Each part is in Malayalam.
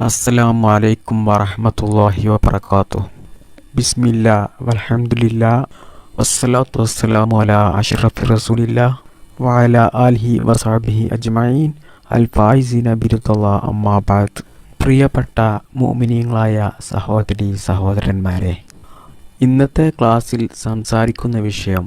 അസ്സലാമു അലൈക്കും വറഹ്മത്തുള്ളാഹി വബറകാതുഹു. ബിസ്മില്ലാ വലഹമുല്ല വസ്സലാത്തു വസ്സലാമു അലാ അഷ്റഫി റസൂലില്ല വഅല ആലിഹി വസഹബിഹി അജ്മഈൻ. അൽ ഫായിസീന ബിരുദല്ലാ അമ്മാ ബഅദ് പ്രിയപ്പെട്ട മുഅ്മിനീങ്ങളായ സഹോദരി സഹോദരന്മാരെ ഇന്നത്തെ ക്ലാസ്സിൽ സംസാരിക്കുന്ന വിഷയം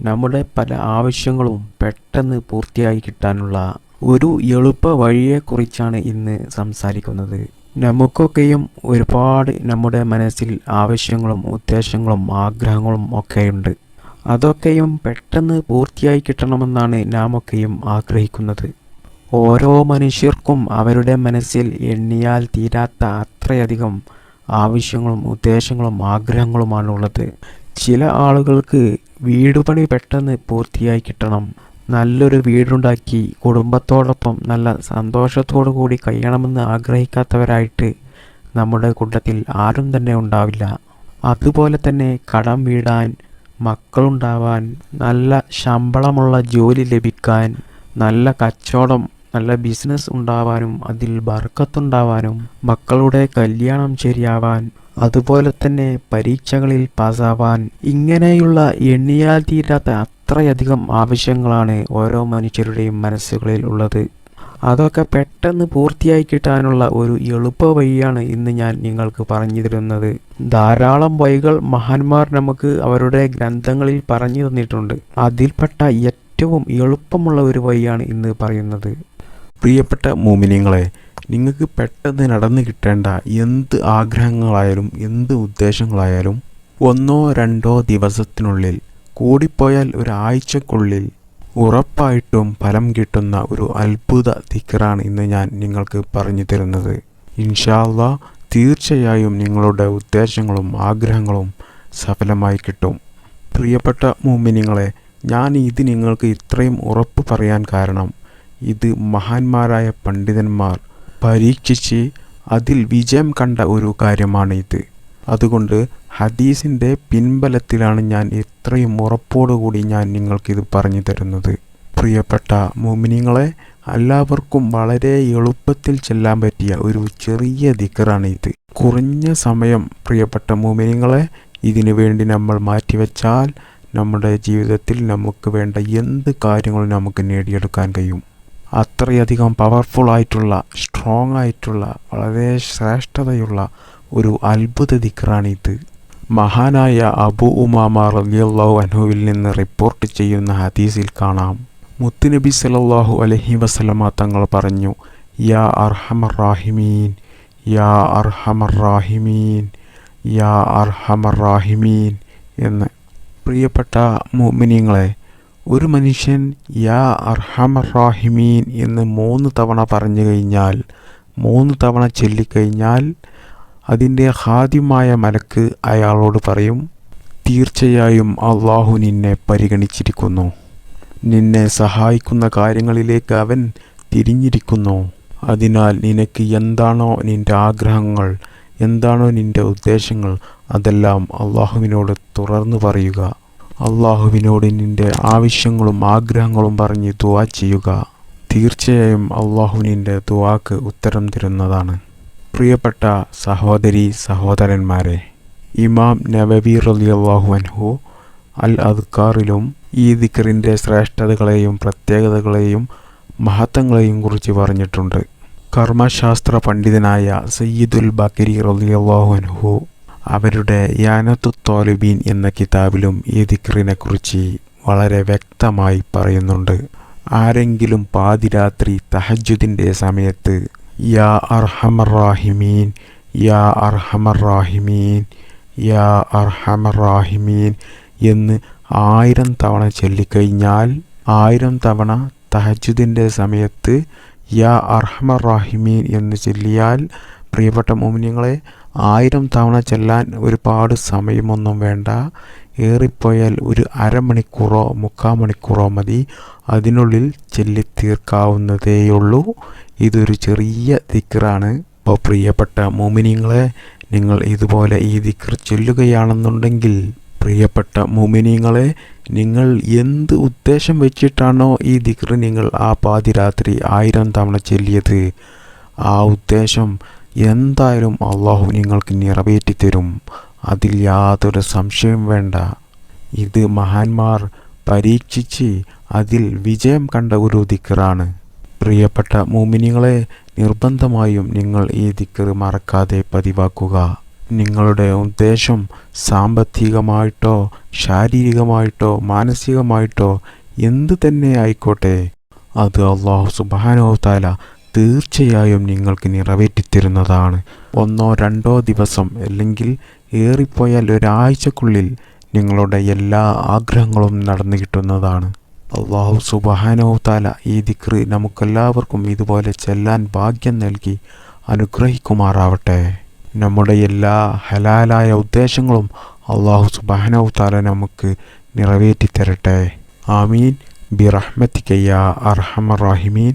നമ്മുടെ പല ആവശ്യങ്ങളും പെട്ടെന്ന് പൂർത്തിയായി കിട്ടാനുള്ള ഒരു എളുപ്പ വഴിയെക്കുറിച്ചാണ് ഇന്ന് സംസാരിക്കുന്നത്. നമുക്കൊക്കെയും ഒരുപാട് നമ്മുടെ മനസ്സിൽ ആവശ്യങ്ങളും ഉദ്ദേശങ്ങളും ആഗ്രഹങ്ങളും ഒക്കെയുണ്ട്. അതൊക്കെയും പെട്ടെന്ന് പൂർത്തിയായി കിട്ടണമെന്നാണ് നാമൊക്കെയും ആഗ്രഹിക്കുന്നത്. ഓരോ മനുഷ്യർക്കും അവരുടെ മനസ്സിൽ എണ്ണിയാൽ തീരാത്ത അത്രയധികം ആവശ്യങ്ങളും ഉദ്ദേശങ്ങളും ആഗ്രഹങ്ങളുമാണുള്ളത്. ചില ആളുകൾക്ക് വീടുപണി പെട്ടെന്ന് പൂർത്തിയായി കിട്ടണം. നല്ലൊരു വീടുണ്ടാക്കി കുടുംബത്തോടൊപ്പം നല്ല സന്തോഷത്തോടു കൂടി കഴിയണമെന്ന് ആഗ്രഹിക്കാത്തവരായിട്ട് നമ്മുടെ കൂട്ടത്തിൽ ആരും തന്നെ ഉണ്ടാവില്ല. അതുപോലെ തന്നെ കടം വീടാൻ മക്കളുണ്ടാവാൻ നല്ല ശമ്പളമുള്ള ജോലി ലഭിക്കാൻ നല്ല കച്ചവടം നല്ല ബിസിനസ് ഉണ്ടാവാനും അതിൽ ബർക്കത്തുണ്ടാവാനും മക്കളുടെ കല്യാണം ശരിയാവാൻ അതുപോലെ തന്നെ പരീക്ഷകളിൽ പാസ്സാവാൻ ഇങ്ങനെയുള്ള എണ്ണിയാൽ തീരാത്ത അത്രയധികം ആവശ്യങ്ങളാണ് ഓരോ മനുഷ്യരുടെയും മനസ്സുകളിൽ ഉള്ളത്. അതൊക്കെ പെട്ടെന്ന് പൂർത്തിയായി കിട്ടാനുള്ള ഒരു എളുപ്പ വഴിയാണ് ഇന്ന് ഞാൻ നിങ്ങൾക്ക് പറഞ്ഞു തരുന്നത്. ധാരാളം വഴികൾ മഹാന്മാർ നമുക്ക് അവരുടെ ഗ്രന്ഥങ്ങളിൽ പറഞ്ഞു തന്നിട്ടുണ്ട്. അതിൽപ്പെട്ട ഏറ്റവും എളുപ്പമുള്ള ഒരു വഴിയാണ് ഇന്ന് പറയുന്നത്. പ്രിയപ്പെട്ട മോമിനിയങ്ങളെ നിങ്ങൾക്ക് പെട്ടെന്ന് നടന്നു കിട്ടേണ്ട എന്ത് ആഗ്രഹങ്ങളായാലും എന്ത് ഉദ്ദേശങ്ങളായാലും ഒന്നോ രണ്ടോ ദിവസത്തിനുള്ളിൽ കൂടിപ്പോയാൽ ഒരാഴ്ചക്കുള്ളിൽ ഉറപ്പായിട്ടും ഫലം കിട്ടുന്ന ഒരു അത്ഭുത ദിക്കറാണ് ഇന്ന് ഞാൻ നിങ്ങൾക്ക് പറഞ്ഞു തരുന്നത്. ഇൻഷാല്ല തീർച്ചയായും നിങ്ങളുടെ ഉദ്ദേശങ്ങളും ആഗ്രഹങ്ങളും സഫലമായി കിട്ടും. പ്രിയപ്പെട്ട മൂമിനിങ്ങളെ ഞാൻ ഇത് നിങ്ങൾക്ക് ഇത്രയും ഉറപ്പ് പറയാൻ കാരണം ഇത് മഹാന്മാരായ പണ്ഡിതന്മാർ പരീക്ഷിച്ച് അതിൽ വിജയം കണ്ട ഒരു കാര്യമാണ് ഇത് അതുകൊണ്ട് ഹദീസിന്റെ പിൻബലത്തിലാണ് ഞാൻ ഇത്രയും ഉറപ്പോടുകൂടി ഞാൻ നിങ്ങൾക്കിത് പറഞ്ഞു തരുന്നത്. പ്രിയപ്പെട്ട മോമിനിങ്ങളെ എല്ലാവർക്കും വളരെ എളുപ്പത്തിൽ ചെല്ലാൻ പറ്റിയ ഒരു ചെറിയ ദിക്കറാണ് ഇത് കുറഞ്ഞ സമയം പ്രിയപ്പെട്ട മോമിനിങ്ങളെ ഇതിനു വേണ്ടി നമ്മൾ മാറ്റിവെച്ചാൽ നമ്മുടെ ജീവിതത്തിൽ നമുക്ക് വേണ്ട എന്ത് കാര്യങ്ങളും നമുക്ക് നേടിയെടുക്കാൻ കഴിയും. അത്രയധികം പവർഫുൾ ആയിട്ടുള്ള സ്ട്രോങ് ആയിട്ടുള്ള വളരെ ശ്രേഷ്ഠതയുള്ള ഒരു അത്ഭുത ദിക്റാണിത്. മഹാനായ അബു ഉമാമ റലിയല്ലാഹു അൻഹുവിൽ നിന്ന് റിപ്പോർട്ട് ചെയ്യുന്ന ഹദീസിൽ കാണാം. മുത്തുനബി സലല്ലാഹു അലഹി വസല്ലമ തങ്ങൾ പറഞ്ഞു യാ അർഹമർ റാഹിമീൻ യാ അർഹമർ റാഹിമീൻ യാ അർഹമർ റാഹിമീൻ എന്ന്. പ്രിയപ്പെട്ട മുഅ്മിനീങ്ങളെ ഒരു മനുഷ്യൻ യാ അർഹമ റാഹിമീൻ എന്ന് മൂന്ന് തവണ പറഞ്ഞു കഴിഞ്ഞാൽ മൂന്ന് തവണ ചൊല്ലിക്കഴിഞ്ഞാൽ അതിന്റെ ഹാദ്യമായ മലക്ക് അയാളോട് പറയും തീർച്ചയായും അള്ളാഹു നിന്നെ പരിഗണിച്ചിരിക്കുന്നു. നിന്നെ സഹായിക്കുന്ന കാര്യങ്ങളിലേക്ക് അവൻ തിരിഞ്ഞിരിക്കുന്നു. അതിനാൽ നിനക്ക് എന്താണോ നിന്റെ ആഗ്രഹങ്ങൾ എന്താണോ നിന്റെ ഉദ്ദേശങ്ങൾ അതെല്ലാം അള്ളാഹുവിനോട് തുറന്നു പറയുക. അള്ളാഹുവിനോട് നിന്റെ ആവശ്യങ്ങളും ആഗ്രഹങ്ങളും പറഞ്ഞ് ദുവാ ചെയ്യുക. തീർച്ചയായും അള്ളാഹു നിന്റെ ദുവാക്ക് ഉത്തരം തരുന്നതാണ്. പ്രിയപ്പെട്ട സഹോദരി സഹോദരന്മാരെ ഇമാം നവവി അള്ളാഹു അൻഹു അൽ അദ്കാറിലും ഈ ദിക്കറിന്റെ ശ്രേഷ്ഠതകളെയും പ്രത്യേകതകളെയും മഹത്വങ്ങളെയും കുറിച്ച് പറഞ്ഞിട്ടുണ്ട്. കർമ്മശാസ്ത്ര പണ്ഡിതനായ സയ്യിദുൽ ബക്കരി റലിയല്ലാഹു അൻഹു അവരുടെ യാനത്തു തോലിബീൻ എന്ന കിതാബിലും ഈ ദിക്റിനെ കുറിച്ച് വളരെ വ്യക്തമായി പറയുന്നുണ്ട്. ആരെങ്കിലും പാതിരാത്രി തഹജുദിന്റെ സമയത്ത് യാ അർഹമറാഹിമീൻ യാ അർഹമറാഹിമീൻ യാ അർഹമറാഹിമീൻ എന്ന് ആയിരം തവണ ചൊല്ലിക്കഴിഞ്ഞാൽ ആയിരം തവണ തഹജുദിന്റെ സമയത്ത് യാ അർഹമറാഹിമീൻ എന്ന് ചൊല്ലിയാൽ പ്രിയപ്പെട്ട മോമിനിയങ്ങളെ ആയിരം തവണ ചെല്ലാൻ ഒരുപാട് സമയമൊന്നും വേണ്ട. ഏറിപ്പോയാൽ ഒരു അരമണിക്കൂറോ മുക്കാൽ മണിക്കൂറോ മതി. അതിനുള്ളിൽ ചൊല്ലി തീർക്കാവുന്നതേയുള്ളൂ ഇതൊരു ചെറിയ ദിക്റാണ്. അപ്പോൾ പ്രിയപ്പെട്ട മോമിനിയങ്ങളെ നിങ്ങൾ ഇതുപോലെ ഈ ദിക്ർ ചൊല്ലുകയാണെന്നുണ്ടെങ്കിൽ പ്രിയപ്പെട്ട മോമിനിയങ്ങളെ നിങ്ങൾ എന്ത് ഉദ്ദേശം വെച്ചിട്ടാണോ ഈ ദിക്ർ നിങ്ങൾ ആ പാതിരാത്രി ആയിരം തവണ ചൊല്ലിയത്? ആ ഉദ്ദേശം എന്തായാലും അള്ളാഹു നിങ്ങൾക്ക് നിറവേറ്റി തരും. അതിൽ യാതൊരു സംശയം വേണ്ട. ഇത് മഹാന്മാർ പരീക്ഷിച്ച് അതിൽ വിജയം കണ്ട ഒരു ദിക്കറാണ് പ്രിയപ്പെട്ട മോമിനികളെ നിർബന്ധമായും നിങ്ങൾ ഈ ദിക്കറ് മറക്കാതെ പതിവാക്കുക. നിങ്ങളുടെ ഉദ്ദേശം സാമ്പത്തികമായിട്ടോ ശാരീരികമായിട്ടോ മാനസികമായിട്ടോ എന്തു തന്നെ ആയിക്കോട്ടെ അത് അള്ളാഹു സുബാനോ താല തീർച്ചയായും നിങ്ങൾക്ക് നിറവേറ്റിത്തരുന്നതാണ്. ഒന്നോ രണ്ടോ ദിവസം അല്ലെങ്കിൽ ഏറിപ്പോയാൽ ഒരാഴ്ചക്കുള്ളിൽ നിങ്ങളുടെ എല്ലാ ആഗ്രഹങ്ങളും നടന്നു കിട്ടുന്നതാണ്. അള്ളാഹു സുബഹാനോ താല ഈ ദിക്രി നമുക്കെല്ലാവർക്കും ഇതുപോലെ ചെല്ലാൻ ഭാഗ്യം നൽകി അനുഗ്രഹിക്കുമാറാവട്ടെ. നമ്മുടെ എല്ലാ ഹലാലായ ഉദ്ദേശങ്ങളും അള്ളാഹു സുബഹാനോ താല നമുക്ക് നിറവേറ്റി തരട്ടെ ആമീൻ. ബിറഹ്മത്തിക്കയ്യ അർഹമറാഹിമീൻ